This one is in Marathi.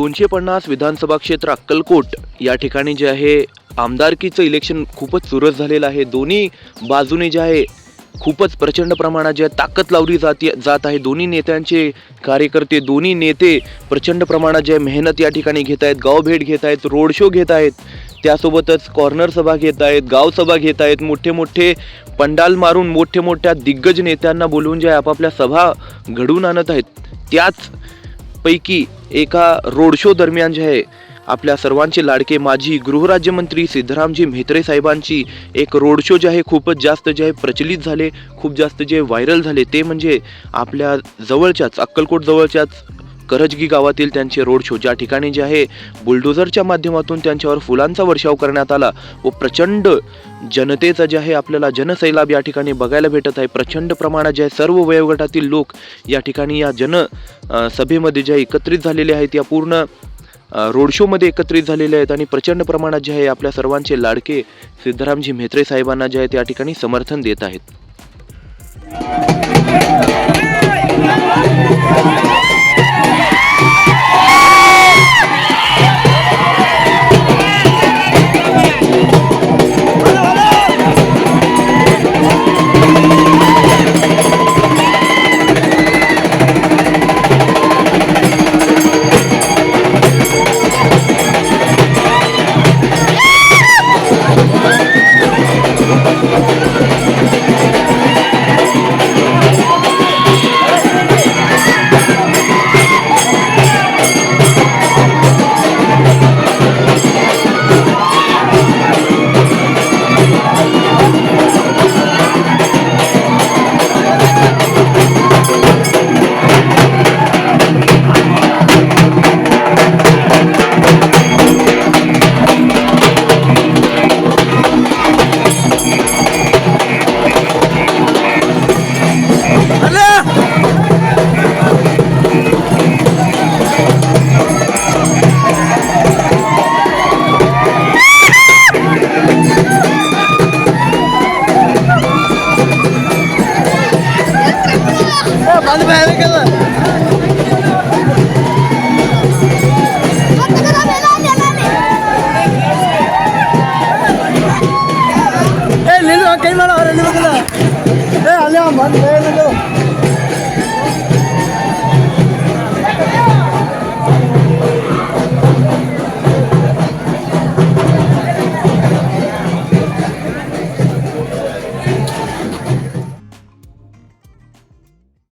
दोनशे पन्नास विधानसभा क्षेत्र अक्कलकोट या ठिकाणी जे आहे आमदारकीचं इलेक्शन खूपच सुरस झालेलं आहे. दोन्ही बाजूने जे आहे खूपच प्रचंड प्रमाणात जे ताकद लावली जाते जात आहे. दोन्ही नेत्यांचे कार्यकर्ते दोन्ही नेते प्रचंड प्रमाणात जे मेहनत या ठिकाणी घेत आहेत गावभेट घेत आहेत रोड शो घेत आहेत. त्यासोबतच कॉर्नर सभा घेत आहेत गावसभा घेत आहेत. मोठे मोठे पंडाल मारून मोठे मोठ्या दिग्गज नेत्यांना बोलवून जे आपापल्या सभा घडवून आणत आहेत. त्याच पैकी एका रोड शो दरम्यान जे आहे आपल्या सर्वांचे लाडके माजी गृहराज्यमंत्री सिद्धरामजी म्हेत्रे साहेबांची एक रोड शो जे आहे खूपच जास्त जे आहे प्रचलित झाले खूप जास्त जे व्हायरल झाले ते म्हणजे आपल्या जवळच्याच अक्कलकोट जवळच्याच करजगी गावातील त्यांचे रोड शो ज्या ठिकाणी जे आहे बुलडोझरच्या माध्यमातून त्यांच्यावर फुलांचा वर्षाव करण्यात आला व प्रचंड जनतेचा जे आहे आपल्याला जनसैलाब या ठिकाणी बघायला भेटत आहे. प्रचंड प्रमाणात जे आहे सर्व वयोगटातील लोक या ठिकाणी या जन सभेमध्ये जे एकत्रित झालेले आहेत. या पूर्ण रोड शोमध्ये एकत्रित झालेले आहेत आणि प्रचंड प्रमाणात जे आहे आपल्या सर्वांचे लाडके सिद्धरामजी म्हेत्रे साहेबांना जे आहे त्या ठिकाणी समर्थन देत आहेत. మంది పైనకి వెళ్ళాలి ఏ నిన్ను కై మన రెండు ఏ అల్లే మంది పైన